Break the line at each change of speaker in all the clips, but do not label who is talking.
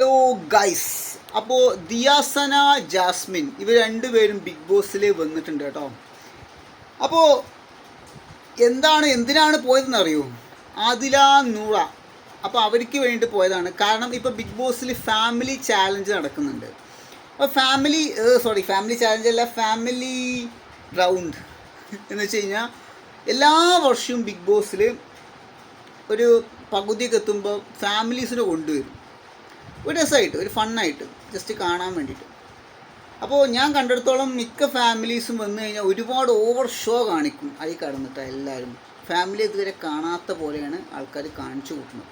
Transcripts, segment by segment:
Hello guys അപ്പോൾ Diya Sana Jasmine ഇവർ രണ്ടുപേരും ബിഗ് ബോസിൽ വന്നിട്ടുണ്ട് കേട്ടോ. അപ്പോൾ എന്താണ് എന്തിനാണ് പോയതെന്ന് അറിയൂ ആദില നൂറ. അപ്പോൾ അവർക്ക് വേണ്ടി പോയതാണ്. കാരണം ഇപ്പോൾ ബിഗ് ബോസിൽ ഫാമിലി ചാലഞ്ച് നടക്കുന്നുണ്ട്. അപ്പോൾ ഫാമിലി സോറി ഫാമിലി ചാലഞ്ച് അല്ല ഫാമിലി റൗണ്ട് എന്ന് വെച്ച് കഴിഞ്ഞാൽ എല്ലാ വർഷവും ബിഗ് ബോസിൽ ഒരു പകുതിയൊക്കെ എത്തുമ്പോൾ ഫാമിലീസിനെ കൊണ്ടുവരും. ഒരു രസമായിട്ട് ഒരു ഫണ്ണായിട്ട് ജസ്റ്റ് കാണാൻ വേണ്ടിയിട്ട്. അപ്പോൾ ഞാൻ കണ്ടിടത്തോളം മിക്ക ഫാമിലീസും വന്നു കഴിഞ്ഞാൽ ഒരുപാട് ഓവർ ഷോ കാണിക്കും. അതിൽ കടന്നിട്ട് എല്ലാവരും. ഫാമിലി ഇതുവരെ കാണാത്ത പോലെയാണ് ആൾക്കാർ കാണിച്ചു കൂട്ടുന്നത്.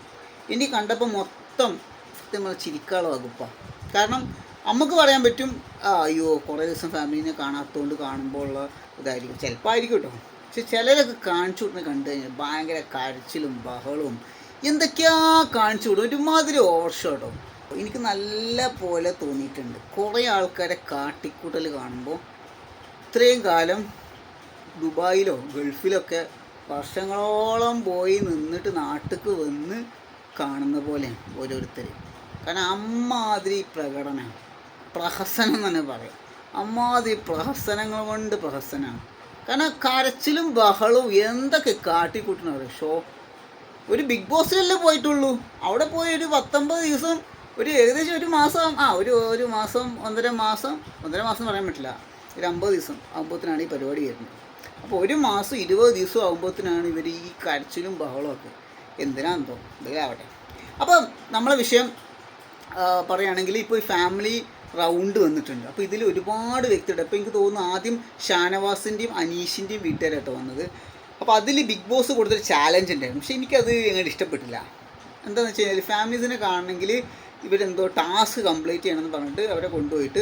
ഇനി കണ്ടപ്പോൾ മൊത്തം സത്യം ചിരിക്കാളോ വകുപ്പ. കാരണം നമുക്ക് പറയാൻ പറ്റും അയ്യോ കുറേ ദിവസം ഫാമിലിനെ കാണാത്തതുകൊണ്ട് കാണുമ്പോൾ ഉള്ള ഇതായിരിക്കും. ചിലപ്പോൾ ആയിരിക്കും കേട്ടോ പക്ഷെ ചിലരൊക്കെ കാണിച്ചു വിടുന്നത് കണ്ടു കഴിഞ്ഞാൽ ഭയങ്കര കരച്ചിലും ബഹളവും എന്തൊക്കെയാ കാണിച്ചു വിടും ഒരുമാതിരി ഓവർ ഷോ കേട്ടോ എനിക്ക് നല്ല പോലെ തോന്നിയിട്ടുണ്ട്. കുറേ ആൾക്കാരെ കാട്ടിക്കൂട്ടൽ കാണുമ്പോൾ ഇത്രയും കാലം ദുബായിലോ ഗൾഫിലൊക്കെ വർഷങ്ങളോളം പോയി നിന്നിട്ട് നാട്ടിലേക്ക് വന്ന് കാണുന്ന പോലെയാണ് ഓരോരുത്തർ കാരണം അമ്മാതിരി പ്രകടനം പ്രഹസനം തന്നെ പറയാം. അമ്മാതിരി പ്രഹസനങ്ങൾ കൊണ്ട് പ്രഹസനമാണ്. കാരണം കരച്ചിലും ബഹളവും എന്തൊക്കെ കാട്ടിക്കൂട്ടണം ഷോ. ഒരു ബിഗ് ബോസിലല്ലേ പോയിട്ടുള്ളൂ. അവിടെ പോയി ഒരു പത്തൊമ്പത് ദിവസം ഒരു ഏകദേശം ഒരു മാസം ആ ഒരു ഒരു മാസം ഒന്നര മാസം ഒന്നര മാസം പറയാൻ പറ്റില്ല. ഒരു അമ്പത് ദിവസം ആകുമ്പോഴത്തേനാണ് ഈ പരിപാടി വരുന്നത്. അപ്പോൾ ഒരു മാസം ഇരുപത് ദിവസം ആകുമ്പോഴത്തേനാണ് ഇവർ ഈ കരച്ചിലും ബഹളവും ഒക്കെ. എന്തിനാണെന്തോ എന്തെങ്കിലും ആവട്ടെ അപ്പം നമ്മളെ വിഷയം പറയുകയാണെങ്കിൽ ഇപ്പോൾ ഈ ഫാമിലി റൗണ്ട് വന്നിട്ടുണ്ട്. അപ്പോൾ ഇതിൽ ഒരുപാട് വ്യക്തിയുണ്ട് അപ്പോൾ എനിക്ക് തോന്നുന്നു ആദ്യം ഷാനവാസിന്റെയും അനീഷിന്റെയും വീട്ടുകാരായിട്ട് വന്നത്. അപ്പോൾ അതിൽ ബിഗ് ബോസ് കൊടുത്തൊരു ചാലഞ്ച് ഉണ്ടായിരുന്നു. പക്ഷേ എനിക്കത് എങ്ങനെ ഇഷ്ടപ്പെട്ടില്ല. എന്താണെന്ന് വെച്ച് കഴിഞ്ഞാൽ ഫാമിലീസിനെ കാണണമെങ്കിൽ ഇവരെന്തോ ടാസ്ക് കംപ്ലീറ്റ് ചെയ്യണമെന്ന് പറഞ്ഞിട്ട് അവരെ കൊണ്ടുപോയിട്ട്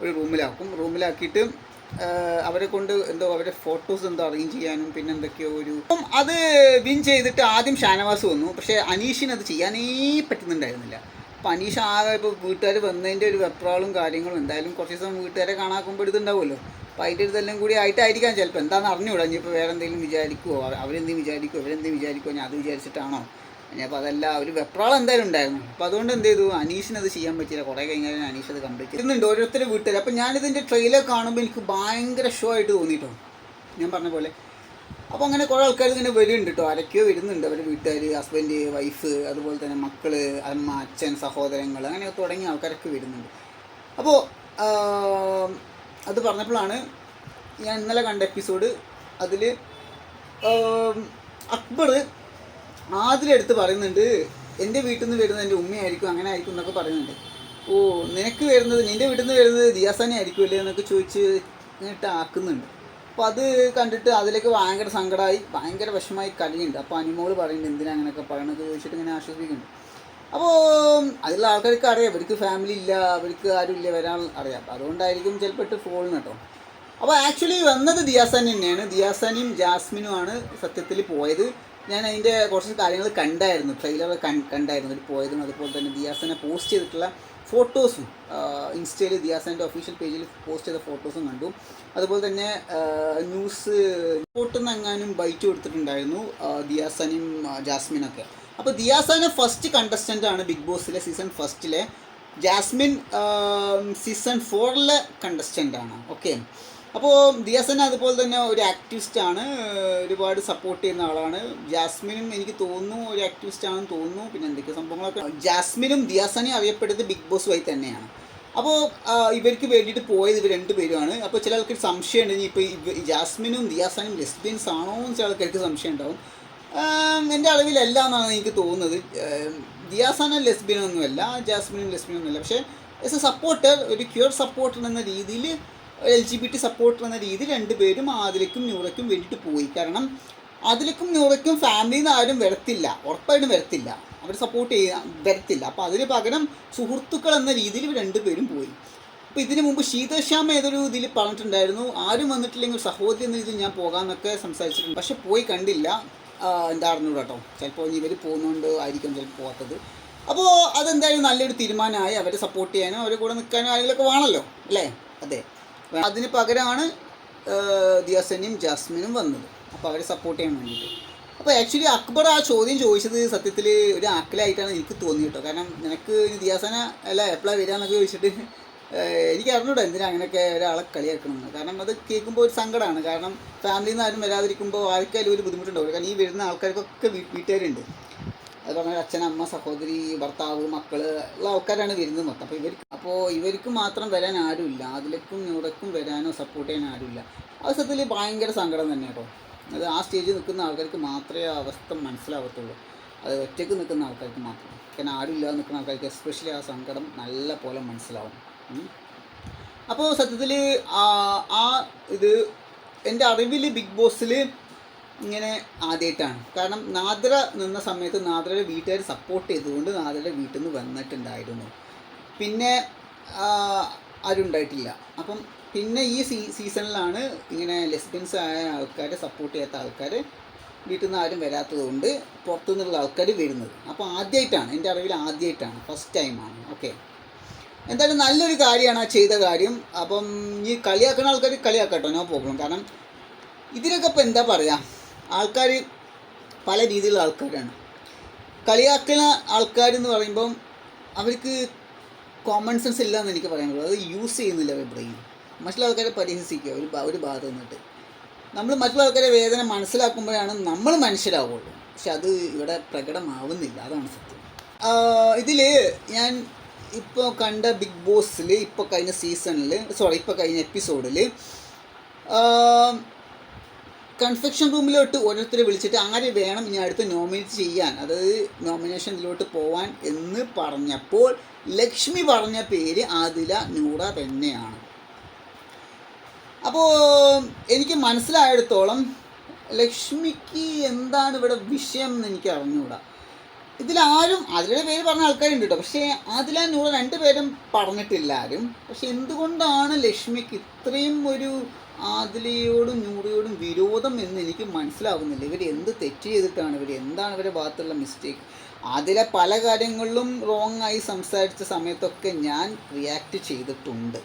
ഒരു റൂമിലാക്കും റൂമിലാക്കിയിട്ട് അവരെ കൊണ്ട് എന്തോ അവരെ ഫോട്ടോസ് എന്തോ അറേഞ്ച് ചെയ്യാനും പിന്നെ എന്തൊക്കെയോ ഒരു അപ്പം അത് വിൻ ചെയ്തിട്ട് ആദ്യം ഷാനവാസ് വന്നു. പക്ഷേ അനീഷിന് അത് ചെയ്യാനേ പറ്റുന്നുണ്ടായിരുന്നില്ല. അപ്പം അനീഷ് ആകെ ഇപ്പോൾ വീട്ടുകാർ വന്നതിന്റെ ഒരു വെപ്രാളും കാര്യങ്ങളും എന്തായാലും കുറച്ച് ദിവസം വീട്ടുകാരെ കാണാക്കുമ്പോൾ ഇതുണ്ടാവുമല്ലോ. അപ്പം അതിന്റെ ഇതെല്ലാം കൂടി ആയിട്ടായിരിക്കാം ചിലപ്പോൾ. എന്താണെന്ന് അറിഞ്ഞുകൂടാ? ഇനിയിപ്പോൾ വേറെ എന്തെങ്കിലും വിചാരിക്കുമോ അവ- അവരെന്തെങ്കിലും വിചാരിക്കുമോ ഇവരെന്തെങ്കിലും വിചാരിക്കുമോ ഞാൻ അത് വിചാരിച്ചിട്ടാണോ? അപ്പോൾ അതല്ല ഒരു വെപ്രാളം എന്തായാലും ഉണ്ടായിരുന്നു. അപ്പോൾ അതുകൊണ്ട് എന്ത് ചെയ്തു? അനീഷിന് അത് ചെയ്യാൻ പറ്റില്ല കുറേ കഴിഞ്ഞാൽ അനീഷ് അത് കംപ്ലീറ്റ് ചെയ്യുന്നുണ്ട് ഓരോരുത്തരും വീട്ടിൽ അപ്പോൾ ഞാനിതിന്റെ ട്രെയിലർ കാണുമ്പോൾ എനിക്ക് ഭയങ്കര ഷോ ആയിട്ട് തോന്നിയിട്ടോ ഞാൻ പറഞ്ഞ പോലെ. അപ്പോൾ അങ്ങനെ കുറേ ആൾക്കാർ ഇങ്ങനെ വരുന്നുണ്ട് കേട്ടോ ആരൊക്കെയോ വരുന്നുണ്ട്. അവരുടെ വീട്ടുകാർ ഹസ്ബൻഡ് വൈഫ് അതുപോലെ തന്നെ മക്കൾ അമ്മ അച്ഛൻ സഹോദരങ്ങൾ അങ്ങനെ തുടങ്ങിയ ആൾക്കാരൊക്കെ വരുന്നുണ്ട്. അപ്പോൾ അത് പറഞ്ഞപ്പോഴാണ് ഞാൻ ഇന്നലെ കണ്ട എപ്പിസോഡ് അതിൽ അക്ബർ ആദ്യം പറയുന്നുണ്ട് എന്റെ വീട്ടിൽ നിന്ന് വരുന്നത് എന്റെ ഉമ്മയായിരിക്കും അങ്ങനെ ആയിരിക്കും എന്നൊക്കെ പറയുന്നുണ്ട്. ഓ നിനക്ക് വരുന്നത് നിന്റെ വീട്ടിൽ നിന്ന് വരുന്നത് ദിയാസാനെ ആയിരിക്കുമല്ലേ? എന്നൊക്കെ ചോദിച്ച് ഇങ്ങോട്ട് ആക്കുന്നുണ്ട്. അപ്പോൾ അത് കണ്ടിട്ട് അതിലേക്ക് ഭയങ്കര സങ്കടമായി ഭയങ്കര വിഷമായി കളിയുണ്ട് അപ്പോൾ അനിമോൾ പറയുന്നുണ്ട് എന്തിനാ അങ്ങനെയൊക്കെ പറയണത്? ചോദിച്ചിട്ട് ഇങ്ങനെ ആശ്വസിക്കുന്നുണ്ട്. അപ്പോൾ അതിലുള്ള ആൾക്കാർക്ക് അറിയാം അവർക്ക് ഫാമിലി ഇല്ല അവർക്ക് ആരും ഇല്ല വരാൻ അറിയാം. അതുകൊണ്ടായിരിക്കും ചിലപ്പോൾ ഫോളിന് കേട്ടോ. അപ്പോൾ ആക്ച്വലി വന്നത് ദിയാസാനി തന്നെയാണ്. ദിയാസാനിയും ജാസ്മിനുമാണ് സത്യത്തിൽ പോയത്. ഞാൻ അതിന്റെ കുറച്ച് കാര്യങ്ങൾ കണ്ടായിരുന്നു. ട്രെയിലർ കണ്ടായിരുന്നു. അതിൽ പോയതും അതുപോലെ തന്നെ ദിയാസനെ പോസ്റ്റ് ചെയ്തിട്ടുള്ള ഫോട്ടോസും ഇൻസ്റ്റയിൽ ദിയാസന്റെ ഒഫീഷ്യൽ പേജിൽ പോസ്റ്റ് ചെയ്ത ഫോട്ടോസും കണ്ടു. അതുപോലെ തന്നെ ന്യൂസ് ഫോട്ടോ എങ്ങാനും ബൈറ്റ് കൊടുത്തിട്ടുണ്ടായിരുന്നു ദിയാസനും ജാസ്മിനൊക്കെ. അപ്പോൾ ദിയാസനെ ഫസ്റ്റ് കണ്ടസ്റ്റന്റ് ആണ് ബിഗ് ബോസിലെ സീസൺ ഫസ്റ്റിലെ ജാസ്മിൻ സീസൺ ഫോറിലെ കണ്ടസ്റ്റന്റ് ആണ്. ഓക്കെ അപ്പോൾ ദിയാസന അതുപോലെ തന്നെ ഒരു ആക്ടിവിസ്റ്റ് ആണ്. ഒരുപാട് സപ്പോർട്ട് ചെയ്യുന്ന ആളാണ്. ജാസ്മിനും എനിക്ക് തോന്നുന്നു ഒരു ആക്ടിവിസ്റ്റ് ആണെന്ന് തോന്നുന്നു. പിന്നെ എന്തൊക്കെ സംഭവങ്ങളൊക്കെ? ജാസ്മിനും ദിയാസനയും അറിയപ്പെടുന്നത് ബിഗ് ബോസ് വഴി തന്നെയാണ്. അപ്പോൾ ഇവർക്ക് വേണ്ടിയിട്ട് പോയത് ഇവർ രണ്ടുപേരുമാണ് അപ്പോൾ ചില ആൾക്കാർ സംശയം ഉണ്ട് ഇപ്പോൾ ജാസ്മിനും ദിയാസനും ലെസ്ബിയൻസ് ആണോ എന്ന് ചില ആൾക്കാർക്ക് സംശയം ഉണ്ടാവും. എന്റെ അളവിലല്ല എന്നാണ് എനിക്ക് തോന്നുന്നത്. ദിയാസന ലെസ്ബിനൊന്നുമല്ല ജാസ്മിനും ലെസ്ബിയൻ ഒന്നുമല്ല. പക്ഷേ എസ് എ സപ്പോർട്ടർ ഒരു ക്യൂർ സപ്പോർട്ടർ എന്ന രീതിയിൽ L G B T supporter എന്ന രീതിയിൽ രണ്ടുപേരും ആതിലക്കും നൂറയ്ക്കും വേണ്ടിയിട്ട് പോയി. കാരണം അതിലേക്കും നൂറയ്ക്കും ഫാമിലിയിൽ നിന്ന് ആരും വരത്തില്ല. ഉറപ്പായിട്ടും വരത്തില്ല. അവർ സപ്പോർട്ട് ചെയ്യാൻ വരത്തില്ല. അപ്പോൾ അതിന് പകരം സുഹൃത്തുക്കൾ എന്ന രീതിയിൽ രണ്ടുപേരും പോയി. അപ്പോൾ ഇതിനു മുമ്പ് ശീതശ്യാമ ഏതൊരു ഇതിൽ പറഞ്ഞിട്ടുണ്ടായിരുന്നു ആരും വന്നിട്ടില്ലെങ്കിൽ സഹോദരി എന്ന രീതിയിൽ ഞാൻ പോകാമെന്നൊക്കെ സംസാരിച്ചിട്ടുണ്ട്. പക്ഷെ പോയി കണ്ടില്ല. എന്താണെന്നു കേട്ടോ ചിലപ്പോൾ ഇവർ പോകുന്നുണ്ട് ആയിരിക്കും ചിലപ്പോൾ പോകാത്തത് അപ്പോൾ അതെന്തായാലും നല്ലൊരു തീരുമാനമായി അവരെ സപ്പോർട്ട് ചെയ്യാനും അവരെ കൂടെ നിൽക്കാനും ആളുകളൊക്കെ വേണമല്ലോ അല്ലേ? അതെ. അതിന് പകരമാണ് ദിയാസനും ജാസ്മിനും വന്നത്. അപ്പോൾ അവരെ സപ്പോർട്ട് ചെയ്യാൻ വേണ്ടിയിട്ട്. അപ്പോൾ ആക്ച്വലി അക്ബർ ആ ചോദ്യം ചോദിച്ചത് സത്യത്തിൽ ഒരു ആക്കലായിട്ടാണ് എനിക്ക് തോന്നി കേട്ടോ കാരണം നിനക്ക് ദിയാസന അല്ല എപ്പോഴാണ് വരിക എന്നൊക്കെ ചോദിച്ചിട്ട് എനിക്ക് അറിഞ്ഞൂടാ എന്തിനാ അങ്ങനെയൊക്കെ ഒരാളെ കളിയാക്കണമെന്ന് കാരണം അത് കേൾക്കുമ്പോൾ ഒരു സങ്കടമാണ് കാരണം ഫാമിലിയിൽ നിന്ന് ആരും വരാതിരിക്കുമ്പോൾ ആർക്കായാലും ഒരു ബുദ്ധിമുട്ടുണ്ടാവില്ല. കാരണം ഈ വരുന്ന ആൾക്കാർക്കൊക്കെ വീട്ടുകാരുണ്ട്. അത് പറഞ്ഞാൽ അച്ഛൻ അമ്മ സഹോദരി ഭർത്താവ് മക്കൾ ഉള്ള ആൾക്കാരാണ് വരുന്നത് മൊത്തം. അപ്പോൾ ഇവർക്ക് അപ്പോൾ ഇവർക്ക് മാത്രം വരാൻ ആരുമില്ല. അതിലേക്കും ഇവിടേക്കും വരാനോ സപ്പോർട്ട് ചെയ്യാൻ ആരുമില്ല. സത്യത്തിൽ ഭയങ്കര സങ്കടം തന്നെ കേട്ടോ. അത് ആ സ്റ്റേജിൽ നിൽക്കുന്ന ആൾക്കാർക്ക് മാത്രമേ ആ അവസ്ഥ മനസ്സിലാവത്തുള്ളൂ. അത് ഒറ്റയ്ക്ക് നിൽക്കുന്ന ആൾക്കാർക്ക് മാത്രം. കാരണം ആരുമില്ലാതെ നിൽക്കുന്ന ആൾക്കാർക്ക് എസ്പെഷ്യലി ആ സങ്കടം നല്ല പോലെ മനസ്സിലാവും. അപ്പോൾ സത്യത്തിൽ ആ ഇത് എന്റെ അറിവിൽ ബിഗ് ബോസിൽ ഇങ്ങനെ ആദ്യമായിട്ടാണ് കാരണം നാദ്ര നിന്ന സമയത്ത് നാദ്രയുടെ വീട്ടുകാർ സപ്പോർട്ട് ചെയ്തുകൊണ്ട് നാദ്രയുടെ വീട്ടിൽ നിന്ന് വന്നിട്ടുണ്ടായിരുന്നു. പിന്നെ ആരുണ്ടായിട്ടില്ല അപ്പം പിന്നെ ഈ സീ സീസണിലാണ് ഇങ്ങനെ ലെസ്ബിയൻസ് ആയ ആൾക്കാരെ സപ്പോർട്ട് ചെയ്യാത്ത ആൾക്കാർ വീട്ടിൽ നിന്ന് ആരും വരാത്തത് കൊണ്ട് പുറത്തു നിന്നുള്ള ആൾക്കാർ വരുന്നത്. അപ്പോൾ ആദ്യമായിട്ടാണ് എന്റെ അറിവിൽ ആദ്യമായിട്ടാണ് ഫസ്റ്റ് ടൈമാണ് ഓക്കെ എന്തായാലും നല്ലൊരു കാര്യമാണ് ആ ചെയ്ത കാര്യം. അപ്പം ഈ കളിയാക്കുന്ന ആൾക്കാർ കളിയാക്കട്ടോ നോ പ്രോബ്ലം കാരണം ഇതിനൊക്കെ ഇപ്പോൾ എന്താ പറയുക ആൾക്കാർ പല രീതിയിലുള്ള ആൾക്കാരാണ്. കളിയാക്കുന്ന ആൾക്കാരെന്ന് പറയുമ്പം അവർക്ക് കോമൺ സെൻസ് ഇല്ല എന്ന് എനിക്ക് പറയാൻ പറ്റുള്ളൂ അത് യൂസ് ചെയ്യുന്നില്ല അവർ ബ്രെയിൻ മറ്റുള്ള ആൾക്കാരെ പരിഹസിക്കുക. ഒരു ഒരു ഭാഗത്ത് നിന്നിട്ട് നമ്മൾ മറ്റുള്ള ആൾക്കാരെ വേദന മനസ്സിലാക്കുമ്പോഴാണ് നമ്മൾ മനുഷ്യരാവുള്ളൂ. പക്ഷെ അത് ഇവിടെ പ്രകടമാവുന്നില്ല. അതാണ് സത്യം. ഇതിൽ ഞാൻ ഇപ്പോൾ കണ്ട ബിഗ് ബോസിൽ ഇപ്പോൾ കഴിഞ്ഞ സീസണിൽ സോറി ഇപ്പോൾ കഴിഞ്ഞ എപ്പിസോഡിൽ കൺഫെക്ഷൻ റൂമിലോട്ട് ഓരോരുത്തരെ വിളിച്ചിട്ട് ആരെ വേണം ഇനി അടുത്ത് നോമിനേറ്റ് ചെയ്യാൻ? അതായത് നോമിനേഷനിലോട്ട് പോവാൻ എന്ന് പറഞ്ഞപ്പോൾ ലക്ഷ്മി പറഞ്ഞ പേര് ആദില നൂറ തന്നെയാണ് അപ്പോൾ എനിക്ക് മനസ്സിലായിടത്തോളം ലക്ഷ്മിക്ക് എന്താണ് ഇവിടെ വിഷയം എന്ന് എനിക്ക് അറിഞ്ഞുകൂടാ ഇതിലാരും അതിലെ പേര് പറഞ്ഞ ആൾക്കാരുണ്ട് കേട്ടോ. പക്ഷേ അതിലാ നൂറ് രണ്ടുപേരും പറഞ്ഞിട്ടില്ല ആരും. പക്ഷെ എന്തുകൊണ്ടാണ് ലക്ഷ്മിക്ക് ഇത്രയും ഒരു ആദിലയോടും നൂറിയോടും വിരോധം എന്ന് എനിക്ക് മനസ്സിലാവുന്നില്ല. ഇവർ എന്ത് തെറ്റ് ചെയ്തിട്ടാണ് ഇവർ എന്താണ് ഇവരുടെ ഭാഗത്തുള്ള മിസ്റ്റേക്ക് അതിലെ പല കാര്യങ്ങളിലും റോങ് ആയി സംസാരിച്ച സമയത്തൊക്കെ ഞാൻ റിയാക്ട് ചെയ്തിട്ടുണ്ട്.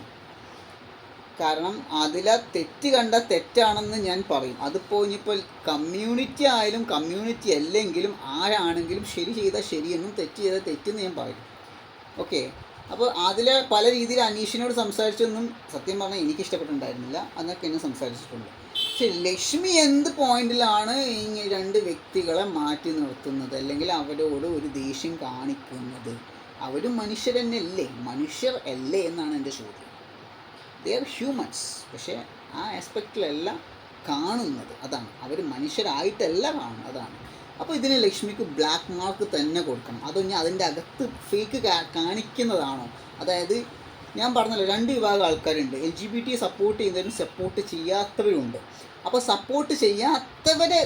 കാരണം അതിലെ തെറ്റ് കണ്ട തെറ്റാണെന്ന് ഞാൻ പറയും. അതിപ്പോൾ ഇനിയിപ്പോൾ കമ്മ്യൂണിറ്റി ആയാലും കമ്മ്യൂണിറ്റി അല്ലെങ്കിലും ആരാണെങ്കിലും ശരി ചെയ്താൽ ശരിയെന്നും തെറ്റ് ചെയ്താൽ തെറ്റെന്ന് ഞാൻ പറയും. ഓക്കെ അപ്പോൾ അതിൽ പല രീതിയിൽ അനീഷിനോട് സംസാരിച്ചൊന്നും സത്യം പറഞ്ഞാൽ എനിക്ക് ഇഷ്ടപ്പെട്ടിട്ടുണ്ടായിരുന്നില്ല. അന്നൊക്കെ എന്നെ സംസാരിച്ചിട്ടുണ്ട്. പക്ഷെ ലക്ഷ്മി എന്ത് പോയിന്റിലാണ് ഈ രണ്ട് വ്യക്തികളെ മാറ്റി നിർത്തുന്നത്? അല്ലെങ്കിൽ അവരോട് ഒരു ദേഷ്യം കാണിക്കുന്നത്? അവരും മനുഷ്യർ തന്നെയല്ലേ മനുഷ്യർ അല്ലേ എന്നാണ് എന്റെ ചോദ്യം. ദേ ആർ ഹ്യൂമൻസ് പക്ഷേ ആ ആസ്പെക്റ്റിലല്ല കാണുന്നത് അതാണ്. അവർ മനുഷ്യരായിട്ടല്ല കാണുന്നത്. അതാണ്. അപ്പോൾ ഇതിന് ലക്ഷ്മിക്ക് ബ്ലാക്ക് മാർക്ക് തന്നെ കൊടുക്കണം. അതോ ഇനി അതിന്റെ അകത്ത് ഫേക്ക് കാണിക്കുന്നതാണോ? അതായത് ഞാൻ പറഞ്ഞല്ലോ രണ്ട് വിഭാഗം ആൾക്കാരുണ്ട്. L G B T support ചെയ്യുന്നവരും സപ്പോർട്ട് ചെയ്യാത്തവരുണ്ട് അപ്പോൾ സപ്പോർട്ട് ചെയ്യാത്തവരെ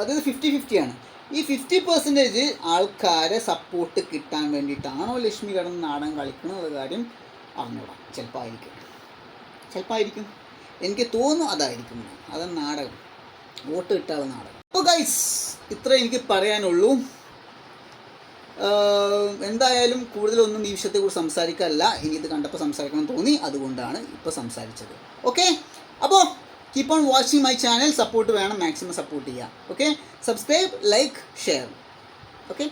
അതായത് ഫിഫ്റ്റി ഫിഫ്റ്റിയാണ് ഈ ഫിഫ്റ്റി പെർസെന്റേജ് ആൾക്കാരെ സപ്പോർട്ട് കിട്ടാൻ വേണ്ടിയിട്ടാണോ ലക്ഷ്മി കടന്ന് നാടകം കളിക്കുന്നത് കാര്യം അറിഞ്ഞോളാം ചിലപ്പോൾ ആയിരിക്കും. ചിലപ്പോൾ ആയിരിക്കും എനിക്ക് തോന്നുന്നു അതായിരിക്കും. അത് നാടകം. വോട്ട് കിട്ടാതെ നാടകം. അപ്പോൾ ഗൈസ് ഇത്ര എനിക്ക് പറയാനുള്ളൂ. എന്തായാലും കൂടുതലൊന്നും ഈ വിഷയത്തെക്കുറിച്ച് സംസാരിക്കാറില്ല. ഇനി ഇത് കണ്ടപ്പോൾ സംസാരിക്കണം തോന്നി. അതുകൊണ്ടാണ് ഇപ്പോൾ സംസാരിച്ചത്. ഓക്കെ അപ്പോൾ keep on watching my channel support വേണം. മാക്സിമം സപ്പോർട്ട് ചെയ്യുക okay subscribe like share okay